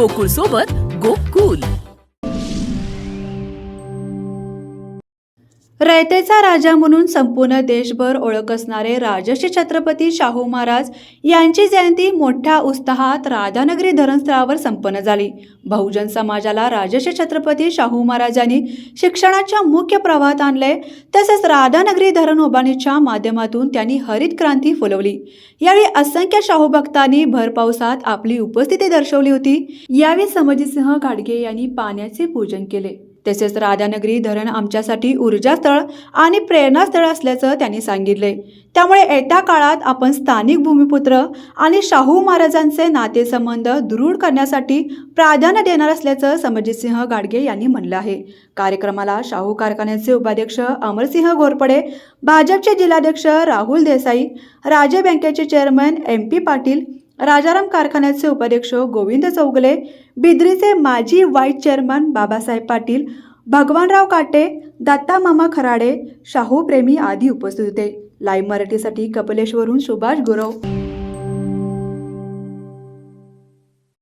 गोकुळ सोबत गोकुल. रयतेचा राजा म्हणून संपूर्ण देशभर ओळख असणारे राजश्री छत्रपती शाहू महाराज यांची जयंती मोठ्या उत्साहात राधानगरी धरणस्थळावर संपन्न झाली. बहुजन समाजाला राजश्री छत्रपती शाहू महाराजांनी शिक्षणाच्या मुख्य प्रवाहात आणले तसेच राधानगरी धरण उभारणीच्या माध्यमातून त्यांनी हरित क्रांती फुलवली. यावेळी असंख्य शाहू भक्तांनी भर पावसात आपली उपस्थिती दर्शवली होती. यावेळी समजीसिंह घाडगे यांनी पाण्याचे पूजन केले. तसेच राधानगरी धरण आमच्यासाठी ऊर्जास्थळ आणि प्रेरणास्थळ असल्याचं त्यांनी सांगितले. त्यामुळे येत्या काळात आपण स्थानिक भूमिपुत्र आणि शाहू महाराजांचे नातेसंबंध दृढ करण्यासाठी प्राधान्य देणार असल्याचं समजितसिंह गाडगे यांनी म्हणलं आहे. कार्यक्रमाला शाहू कारखान्याचे उपाध्यक्ष अमरसिंह घोरपडे भाजपचे जिल्हाध्यक्ष राहुल देसाई राज्य बँकेचे chairman M P Patil Rajaram कारखान्याचे उपाध्यक्ष गोविंद चौगले बिद्रीचे माजी व्हाईस चेअरमन बाबासाहेब पाटील भगवानराव काटे दत्ता मामा खराडे शाहू प्रेमी आदी उपस्थित होते. लाईव्ह मराठीसाठी कपिलेश्वरून सुभाष गुरव.